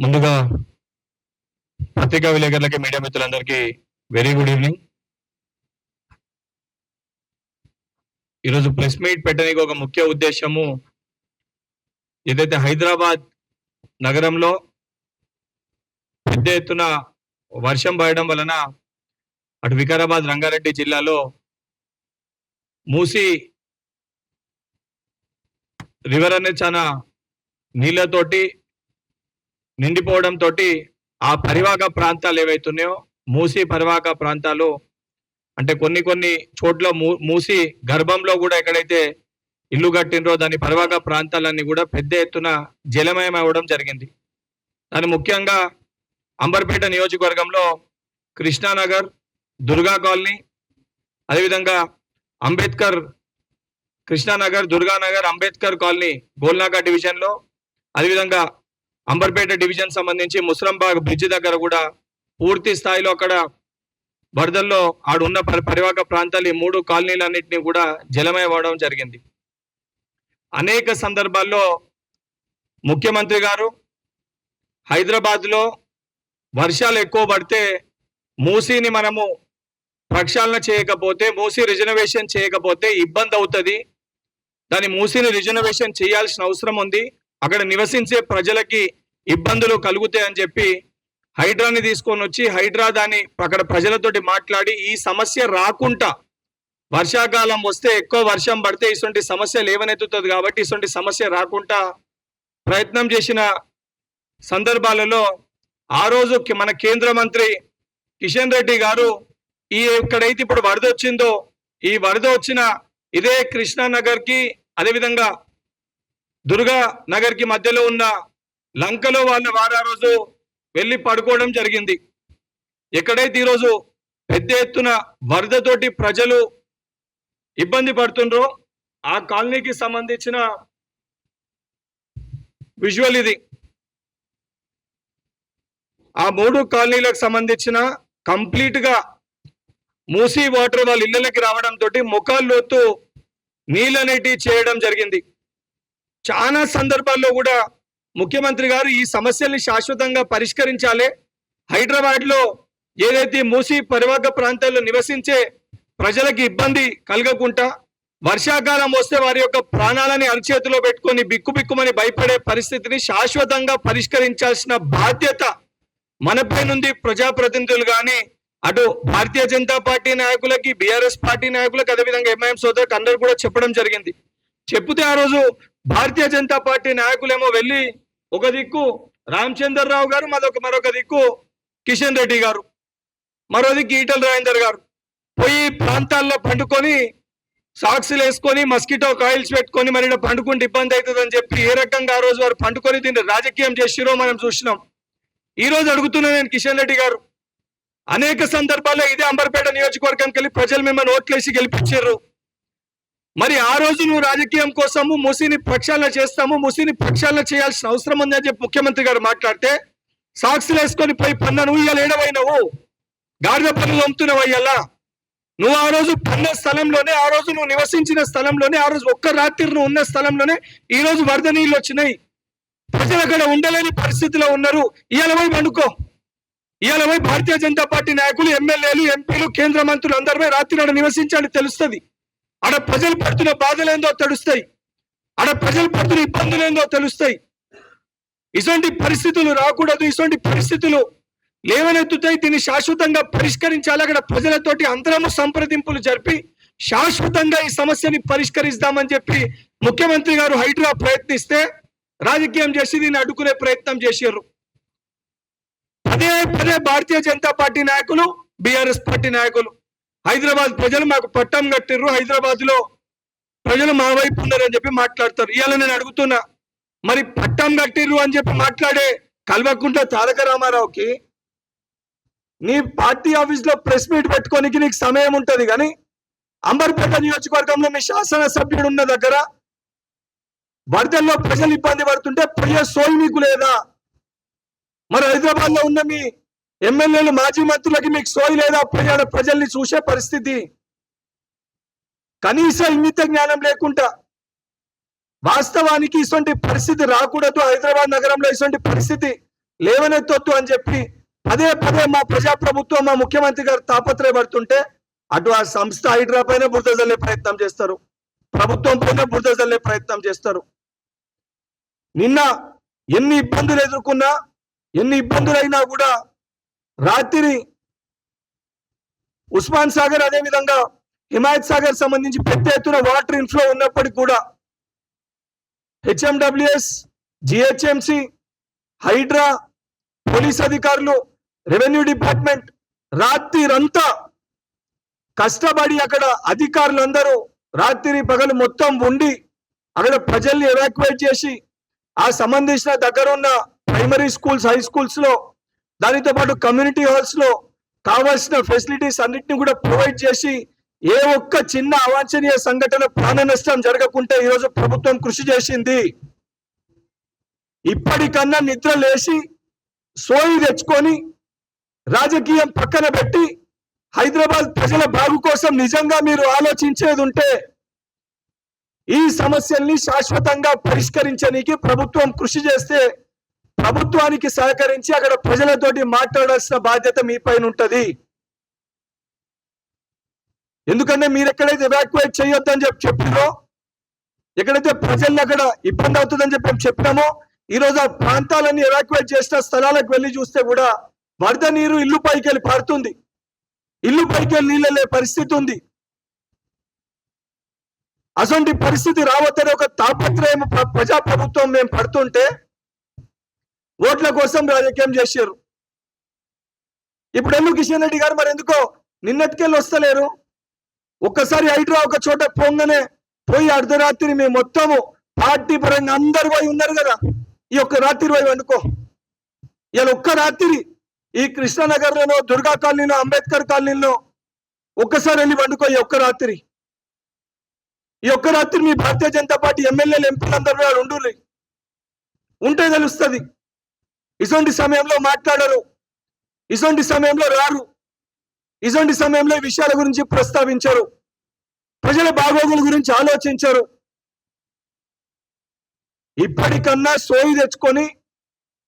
ముందుగా పత్రికా విలేకరులకి మీడియా మిత్రులందరికీ వెరీ గుడ్ ఈవినింగ్ ఈరోజు ప్రెస్ మీట్ పెట్టడానికి ఒక ముఖ్య ఉద్దేశము ఏదైతే హైదరాబాద్ నగరంలో పెద్ద ఎత్తున వర్షం పడడం వలన అటు వికారాబాద్ రంగారెడ్డి జిల్లాలో మూసి రివర్ అనేది చాలా నీళ్ళతోటి నిండిపోవడంతో ఆ పరివాహక ప్రాంతాలు ఏవైతున్నాయో మూసి పరివాహక ప్రాంతాలు అంటే కొన్ని కొన్ని చోట్ల మూ- మూసి గర్భంలో కూడా ఎక్కడైతే ఇల్లు కట్టినరో దాని పరివాహక ప్రాంతాలన్నీ కూడా పెద్ద ఎత్తున జలమయం అవ్వడం జరిగింది. దాని ముఖ్యంగా అంబర్పేట నియోజకవర్గంలో కృష్ణానగర్ దుర్గా కాలనీ అదేవిధంగా అంబేద్కర్ కృష్ణానగర్ దుర్గానగర్ అంబేద్కర్ కాలనీ గోల్నాకా డివిజన్లో అదేవిధంగా అంబర్పేట డివిజన్ సంబంధించి ముస్రంబాగ్ బ్రిడ్జ్ దగ్గర కూడా పూర్తి స్థాయిలో అక్కడ వరదల్లో ఆడున్న పరి పరివాహక ప్రాంతాలు ఈ మూడు కాలనీలన్నింటినీ కూడా జలమయమవడం జరిగింది. అనేక సందర్భాల్లో ముఖ్యమంత్రి గారు హైదరాబాద్లో వర్షాలు ఎక్కువ పడితే మూసీని మనము ప్రక్షాళన చేయకపోతే మూసీ రిజర్వేషన్ చేయకపోతే ఇబ్బంది అవుతుంది. దాని మూసీని రిజర్వేషన్ చేయాల్సిన అవసరం ఉంది. అక్కడ నివసించే ప్రజలకి ఇబ్బందులు కలుగుతాయని చెప్పి హైడ్రాని తీసుకొని వచ్చి హైడ్రా దాన్ని అక్కడ ప్రజలతోటి మాట్లాడి ఈ సమస్య రాకుండా వర్షాకాలం వస్తే ఎక్కువ వర్షం పడితే ఇటువంటి సమస్య లేవనెత్తుతుంది కాబట్టి ఇటువంటి సమస్య రాకుండా ప్రయత్నం చేసిన సందర్భాలలో ఆ రోజు మన కేంద్ర మంత్రి కిషన్ రెడ్డి గారు ఈ ఎక్కడైతే ఇప్పుడు వరద వచ్చిందో ఈ వరద వచ్చిన ఇదే కృష్ణానగర్కి అదేవిధంగా దుర్గా నగర్కి మధ్యలో ఉన్న లంకలో వాళ్ళ వారు ఆ రోజు వెళ్ళి పడుకోవడం జరిగింది. ఎక్కడైతే ఈరోజు పెద్ద ఎత్తున వరదతోటి ప్రజలు ఇబ్బంది పడుతుండ్రో ఆ కాలనీకి సంబంధించిన విజువల్ ఇది. ఆ మూడు కాలనీలకు సంబంధించిన కంప్లీట్గా మూసీ వాటర్ వాళ్ళ ఇళ్ళకి రావడం తోటి ముఖాల్లోతు నీళ్ళనేటి చేయడం జరిగింది. చాలా సందర్భాల్లో కూడా ముఖ్యమంత్రి గారు ఈ సమస్యల్ని శాశ్వతంగా పరిష్కరించాలి. హైదరాబాద్లో ఏదైతే మూసి పరివాహక ప్రాంతాల్లో నివసించే ప్రజలకు ఇబ్బంది కలగకుండా వర్షాకాలం వస్తే వారి యొక్క ప్రాణాలని అరచేతిలో పెట్టుకొని బిక్కుబిక్కుమని భయపడే పరిస్థితిని శాశ్వతంగా పరిష్కరించాల్సిన బాధ్యత మనపై నుండి ప్రజాప్రతినిధులు కానీ అటు భారతీయ జనతా పార్టీ నాయకులకి బీఆర్ఎస్ పార్టీ నాయకులకు అదేవిధంగా ఎంఐఎం సోదరులకు అందరూ కూడా చెప్పడం జరిగింది. చెప్తే ఆ రోజు భారతీయ జనతా పార్టీ నాయకులేమో వెళ్ళి ఒక దిక్కు రామచంద్రరావు గారు మరొక మరొక దిక్కు కిషన్ రెడ్డి గారు మరో దిక్కు ఈటల రాజేందర్ గారు. పోయి ప్రాంతాల్లో పండుకొని సాక్సులు వేసుకొని మస్కిటో కాయిల్స్ పెట్టుకొని మరి పండుకుంటే ఇబ్బంది అవుతుందని చెప్పి ఏ రకంగా ఆ రోజు వారు పండుకొని దీన్ని రాజకీయం చేసిరో మనం చూసినాం. ఈ రోజు అడుగుతున్నా నేను కిషన్ రెడ్డి గారు అనేక సందర్భాల్లో ఇదే అంబర్పేట నియోజకవర్గానికి వెళ్ళి ప్రజలు మిమ్మల్ని ఓట్లేసి గెలిపించారు మరి ఆ రోజు నువ్వు రాజకీయం కోసము ముసిని ప్రక్షాళన చేస్తాము ముసిని ప్రక్షాళన చేయాల్సిన అవసరం ఉంది అని చెప్పి ముఖ్యమంత్రి గారు మాట్లాడితే సాక్షులు వేసుకొని పోయి పన్న నువ్వు ఇవాళ ఏడవైనవు. గాడిద పనులు అమ్ముతున్నావు అయ్యల్లా నువ్వు ఆ రోజు పన్న స్థలంలోనే ఆ రోజు నువ్వు నివసించిన స్థలంలోనే ఆ రోజు ఒక్క రాత్రి నువ్వు ఉన్న స్థలంలోనే ఈ రోజు వరద నీళ్ళు వచ్చినాయి. ప్రజలు అక్కడ ఉండలేని పరిస్థితిలో ఉన్నారు. ఇవాళ పోయి పండుకో. ఇవాళ పోయి భారతీయ జనతా పార్టీ నాయకులు ఎమ్మెల్యేలు ఎంపీలు కేంద్ర మంత్రులు అందరిపై రాత్రి నాడు నివసించాలని తెలుస్తుంది. ఆడ ప్రజలు పడుతున్న బాధలేందో తెలుస్తాయి. ఆడ ప్రజలు పడుతున్న ఇబ్బందులేందో తెలుస్తాయి. ఇటువంటి పరిస్థితులు రాకూడదు. ఇటువంటి పరిస్థితులు లేవనెత్తుతాయి. దీన్ని శాశ్వతంగా పరిష్కరించాలి. అక్కడ ప్రజలతోటి అంతరము సంప్రదింపులు జరిపి శాశ్వతంగా ఈ సమస్యని పరిష్కరిస్తామని చెప్పి ముఖ్యమంత్రి గారు హైడ్రా ప్రయత్నిస్తే రాజకీయం చేసి దీన్ని అడ్డుకునే ప్రయత్నం చేశారు పదే పదే భారతీయ జనతా పార్టీ నాయకులు బీఆర్ఎస్ పార్టీ నాయకులు. హైదరాబాద్ ప్రజలు మాకు పట్టం కట్టిర్రు హైదరాబాద్లో ప్రజలు మా వైపు ఉన్నారని చెప్పి మాట్లాడతారు. ఇవాళ నేను అడుగుతున్నా మరి పట్టం కట్టిర్రు అని చెప్పి మాట్లాడే కల్వకుంట్ల తారక రామారావుకి నీ పార్టీ ఆఫీస్లో ప్రెస్ మీట్ పెట్టుకోనికి నీకు సమయం ఉంటది కానీ అంబర్పేట నియోజకవర్గంలో మీ శాసన సభ్యుడు ఉన్న దగ్గర వరదల్లో ప్రజలు ఇబ్బంది పడుతుంటే ప్రజా సోయి మీకు లేదా? మరి హైదరాబాద్లో ఉన్న మీ ఎమ్మెల్యేలు మాజీ మంత్రులకి మీకు సోయి లేదా ప్రజల ప్రజల్ని చూసే పరిస్థితి. కనీస ఇంగిత జ్ఞానం లేకుండా వాస్తవానికి ఇటువంటి పరిస్థితి రాకూడదు. హైదరాబాద్ నగరంలో ఇటువంటి పరిస్థితి లేవనెత్తొద్దు అని చెప్పి పదే పదే మా ప్రజాప్రభుత్వం మా ముఖ్యమంత్రి గారు తాపత్రయపడుతుంటే అటు ఆ సంస్థ హైడ్రా పైన బురద జల్లే ప్రయత్నం చేస్తారు. ప్రభుత్వం పైన బురద జల్లే ప్రయత్నం చేస్తారు. నిన్న ఎన్ని ఇబ్బందులు ఎదుర్కొన్నా ఎన్ని ఇబ్బందులైనా కూడా రాత్రి ఉస్మాన్ సాగర్ అదేవిధంగా హిమాయత్ సాగర్ సంబంధించి పెద్ద ఎత్తున వాటర్ ఇన్ఫ్లో ఉన్నప్పటికీ కూడా హెచ్ఎండబ్ల్యూఎస్ జిహెచ్ఎంసి హైడ్రా పోలీస్ అధికారులు రెవెన్యూ డిపార్ట్మెంట్ రాత్రిరంతా కష్టపడి అక్కడ అధికారులందరూ రాత్రి పగలు మొత్తం ఉండి అక్కడ ప్రజల్ని ఎవాక్యువేట్ చేసి ఆ సంబంధించిన దగ్గర ఉన్న ప్రైమరీ స్కూల్స్ హై స్కూల్స్లో దానితో పాటు కమ్యూనిటీ హాల్స్లో కావాల్సిన ఫెసిలిటీస్ అన్నిటిని కూడా ప్రొవైడ్ చేసి ఏ ఒక్క చిన్న అవాంఛనీయ సంఘటన ప్రాణ నష్టం జరగకుంటే ఈరోజు ప్రభుత్వం కృషి చేసింది. ఇప్పటికన్నా నిద్ర లేచి సోయి తెచ్చుకొని రాజకీయం పక్కన పెట్టి హైదరాబాద్ ప్రజల బాగు కోసం నిజంగా మీరు ఆలోచించేది ఉంటే ఈ సమస్యల్ని శాశ్వతంగా పరిష్కరించడానికి ప్రభుత్వం కృషి చేస్తే ప్రభుత్వానికి సహకరించి అక్కడ ప్రజలతోటి మాట్లాడాల్సిన బాధ్యత మీ పైన ఉంటుంది. ఎందుకంటే మీరు ఎక్కడైతే ఎవాక్యువేట్ చేయొద్దని చెప్పి చెప్పినో ఎక్కడైతే ప్రజల్ని అక్కడ ఇబ్బంది అవుతుందని చెప్పి మేము చెప్పినామో ఈ రోజు ఆ ప్రాంతాలన్నీ ఎవాక్యువేట్ చేసిన స్థలాలకు వెళ్ళి చూస్తే కూడా వరద నీరు ఇల్లు పైకి వెళ్ళి పడుతుంది. ఇల్లు పైకి వెళ్ళి నీళ్ళలే పరిస్థితి ఉంది. అటువంటి పరిస్థితి రావద్దనే ఒక తాపత్రయం ప్రజా ప్రభుత్వం మేము పడుతుంటే ఓట్ల కోసం రాజకీయం చేశారు ఇప్పుడు ఎందుకు కిషన్ రెడ్డి గారు మరి ఎందుకో నిన్నటికెళ్ళి వస్తలేరు? ఒక్కసారి హైడ్రా ఒక చోట పోంగనే పోయి అర్ధరాత్రి మేము మొత్తము పార్టీ పరంగా అందరు పోయి ఉన్నారు కదా ఈ ఒక్క రాత్రి పోయి వండుకో. ఇవాళ ఒక్క రాత్రి ఈ కృష్ణానగర్లోనో దుర్గా కాలనీలో అంబేద్కర్ కాలనీలో ఒక్కసారి వెళ్ళి వండుకో ఈ ఒక్క రాత్రి. ఈ ఒక్క రాత్రి మీ భారతీయ జనతా పార్టీ ఎమ్మెల్యేలు ఎంపీలు అందరూ ఉండుర్రి. ఉంటే తెలుస్తుంది. ఇటువంటి సమయంలో మాట్లాడరు. ఇటువంటి సమయంలో రారు. ఇటువంటి సమయంలో ఈ విషయాల గురించి ప్రస్తావించరు. ప్రజల బాగోగుల గురించి ఆలోచించరు. ఇప్పటికన్నా సోయి తెచ్చుకొని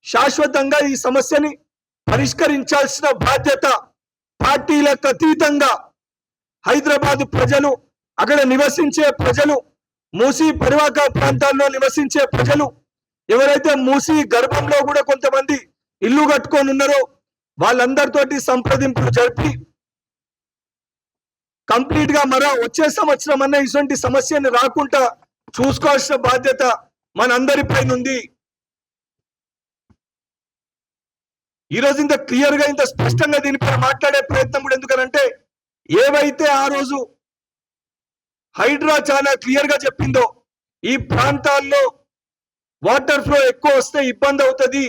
శాశ్వతంగా ఈ సమస్యని పరిష్కరించాల్సిన బాధ్యత పార్టీలకు అతీతంగా హైదరాబాద్ ప్రజలు అక్కడ నివసించే ప్రజలు మూసి పరివాక ప్రాంతాల్లో నివసించే ప్రజలు ఎవరైతే మూసి గర్భంలో కూడా కొంతమంది ఇల్లు కట్టుకొని ఉన్నారో వాళ్ళందరితోటి సంప్రదింపులు జరిపి కంప్లీట్గా మరో వచ్చే సంవత్సరం అన్న ఇటువంటి సమస్యని రాకుండా చూసుకోవాల్సిన బాధ్యత మనందరిపైన ఉంది. ఈ రోజు ఇంత క్లియర్గా ఇంత స్పష్టంగా దీనిపై మాట్లాడే ప్రయత్నం కూడా ఎందుకనంటే ఏవైతే ఆ రోజు హైడ్రా చాలా క్లియర్గా చెప్పిందో ఈ ప్రాంతాల్లో వాటర్ ఫ్లో ఎక్కువ వస్తే ఇబ్బంది అవుతుంది.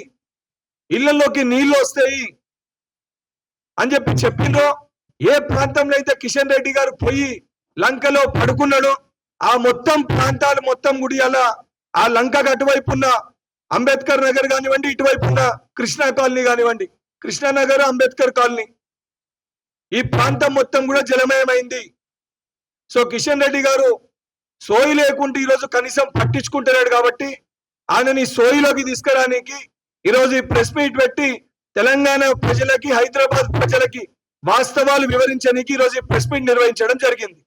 ఇళ్ళలోకి నీళ్ళు వస్తాయి. అని చెప్పి చెప్పిండ్రో. ఏ ప్రాంతంలో అయితే కిషన్ రెడ్డి గారు పోయి లంకలో పడుకున్నాడో ఆ మొత్తం ప్రాంతాలు మొత్తం గుడి అలా ఆ లంకకు అటువైపు ఉన్న అంబేద్కర్ నగర్ కానివ్వండి ఇటువైపు ఉన్న కృష్ణా కాలనీ కానివ్వండి కృష్ణానగర్ అంబేద్కర్ కాలనీ. ఈ ప్రాంతం మొత్తం కూడా జలమయమైంది. సో కిషన్ రెడ్డి గారు సోయి లేకుంటే ఈరోజు కనీసం పట్టించుకుంటున్నాడు కాబట్టి ఆయనని సోయిలోకి తీసుకురానికి ఈరోజు ఈ ప్రెస్ మీట్ పెట్టి తెలంగాణ ప్రజలకి హైదరాబాద్ ప్రజలకి వాస్తవాలు వివరించడానికి ఈరోజు ఈ ప్రెస్ మీట్ నిర్వహించడం జరిగింది.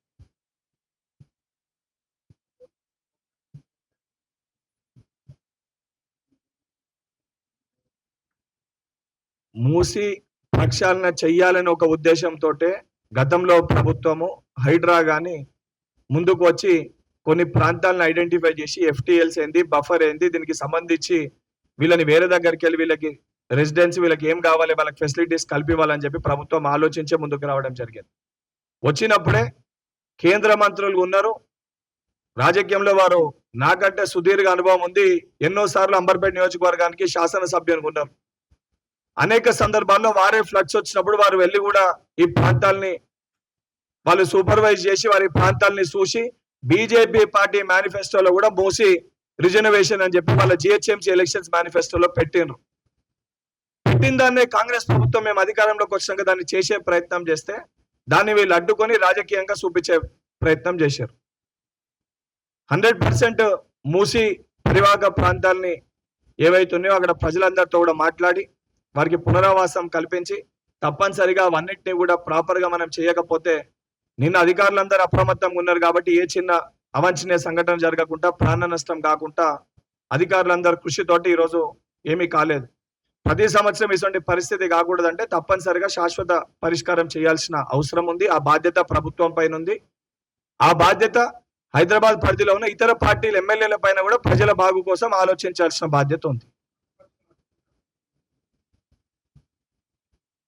మూసి ప్రక్షాళన చెయ్యాలని ఒక ఉద్దేశంతో గతంలో ప్రభుత్వము హైడ్రా కానీ ముందుకు వచ్చి కొన్ని ప్రాంతాలను ఐడెంటిఫై చేసి ఎఫ్టీఎల్స్ ఏంది బఫర్ ఏంది దీనికి సంబంధించి వీళ్ళని వేరే దగ్గరికి వెళ్ళి వీళ్ళకి రెసిడెన్సీ వీళ్ళకి ఏం కావాలి వాళ్ళకి ఫెసిలిటీస్ కల్పివ్వాలని చెప్పి ప్రభుత్వం ఆలోచించే ముందుకు రావడం జరిగింది. వచ్చినప్పుడే కేంద్ర మంత్రులు ఉన్నారు. రాజకీయంలో వారు నాకంటే సుదీర్ఘ అనుభవం ఉంది. ఎన్నో సార్లు అంబర్పేట నియోజకవర్గానికి శాసనసభ్యులు ఉన్నారు. అనేక సందర్భాల్లో వారే ఫ్లడ్స్ వచ్చినప్పుడు వారు వెళ్ళి కూడా ఈ ప్రాంతాల్ని వాళ్ళు సూపర్వైజ్ చేసి వారి ప్రాంతాల్ని చూసి బీజేపీ పార్టీ మేనిఫెస్టోలో కూడా మూసి రిజర్వేషన్ అని చెప్పి వాళ్ళ జిహెచ్ఎంసీ ఎలక్షన్స్ మేనిఫెస్టోలో పెట్టినరు పెట్టిన దాన్నే కాంగ్రెస్ ప్రభుత్వం మేము అధికారంలోకి వచ్చినాక దాన్ని చేసే ప్రయత్నం చేస్తే దాన్ని వీళ్ళు అడ్డుకొని రాజకీయంగా చూపించే ప్రయత్నం చేశారు. హండ్రెడ్ పర్సెంట్ మూసి పరివాహక ప్రాంతాల్ని ఏవైతున్నాయో అక్కడ ప్రజలందరితో కూడా మాట్లాడి వారికి పునరావాసం కల్పించి తప్పనిసరిగా అవన్నిటిని కూడా ప్రాపర్గా మనం చేయకపోతే నిన్న అధికారులందరూ అప్రమత్తంగా ఉన్నారు కాబట్టి ఏ చిన్న అవాంఛనీయ సంఘటన జరగకుండా ప్రాణ నష్టం కాకుండా అధికారులందరూ కృషితోటి ఈరోజు ఏమీ కాలేదు. ప్రతి సంవత్సరం ఇటువంటి పరిస్థితి కాకూడదంటే తప్పనిసరిగా శాశ్వత పరిష్కారం చేయాల్సిన అవసరం ఉంది. ఆ బాధ్యత ప్రభుత్వం పైన ఉంది. ఆ బాధ్యత హైదరాబాద్ పరిధిలో ఉన్న ఇతర పార్టీల ఎమ్మెల్యేల పైన కూడా ప్రజల బాగు కోసం ఆలోచించాల్సిన బాధ్యత ఉంది.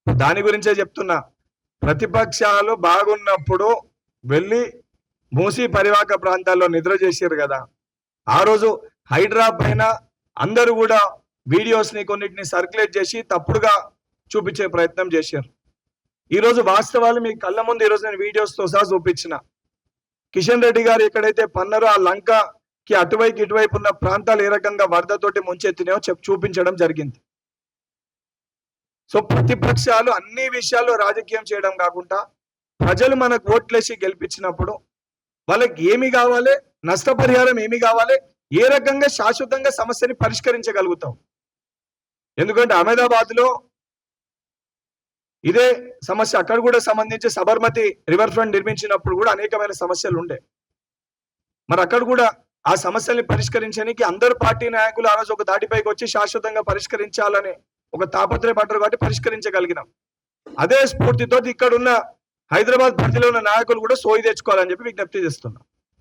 దాని గురించే చెప్తున్నా. ప్రతిపక్షాలు బాగున్నప్పుడు వెళ్ళి మూసి పరివాహక ప్రాంతాల్లో నిద్ర చేశారు కదా. ఆ రోజు హైడ్రా పైన అందరూ కూడా వీడియోస్ని కొన్నిటిని సర్క్యులేట్ చేసి తప్పుడుగా చూపించే ప్రయత్నం చేశారు ఈరోజు వాస్తవాలు మీ కళ్ళ ముందు ఈ నేను వీడియోస్తో సహా చూపించిన. కిషన్ రెడ్డి గారు ఎక్కడైతే పన్నారో ఆ లంకకి అటువైపు ఇటువైపు ఉన్న ప్రాంతాలు ఏ రకంగా వరదతోటి ముంచెత్తినాయో చెప్ చూపించడం జరిగింది. సో ప్రతిపక్షాలు అన్ని విషయాల్లో రాజకీయం చేయడం కాకుండా ప్రజలు మనకు ఓట్లేసి గెలిపించినప్పుడు వాళ్ళకి ఏమి కావాలి? నష్టపరిహారం ఏమి కావాలి? ఏ రకంగా శాశ్వతంగా సమస్యని పరిష్కరించగలుగుతాం? ఎందుకంటే అహ్మదాబాద్లో ఇదే సమస్య అక్కడ కూడా సంబంధించి సబర్మతి రివర్ ఫ్రంట్ నిర్మించినప్పుడు కూడా అనేకమైన సమస్యలు ఉండే. మరి అక్కడ కూడా ఆ సమస్యల్ని పరిష్కరించడానికి అందరు పార్టీ నాయకులు ఆ రోజు ఒక దాటిపైకి వచ్చి శాశ్వతంగా పరిష్కరించాలని ఒక తాపత్రయపడ్డారు కాబట్టి పరిష్కరించగలిగినాం. అదే స్ఫూర్తితో ఇక్కడ ఉన్న హైదరాబాద్ పరిధిలో ఉన్న నాయకులు కూడా సోయి తెచ్చుకోవాలని చెప్పి విజ్ఞప్తి చేస్తున్నాం.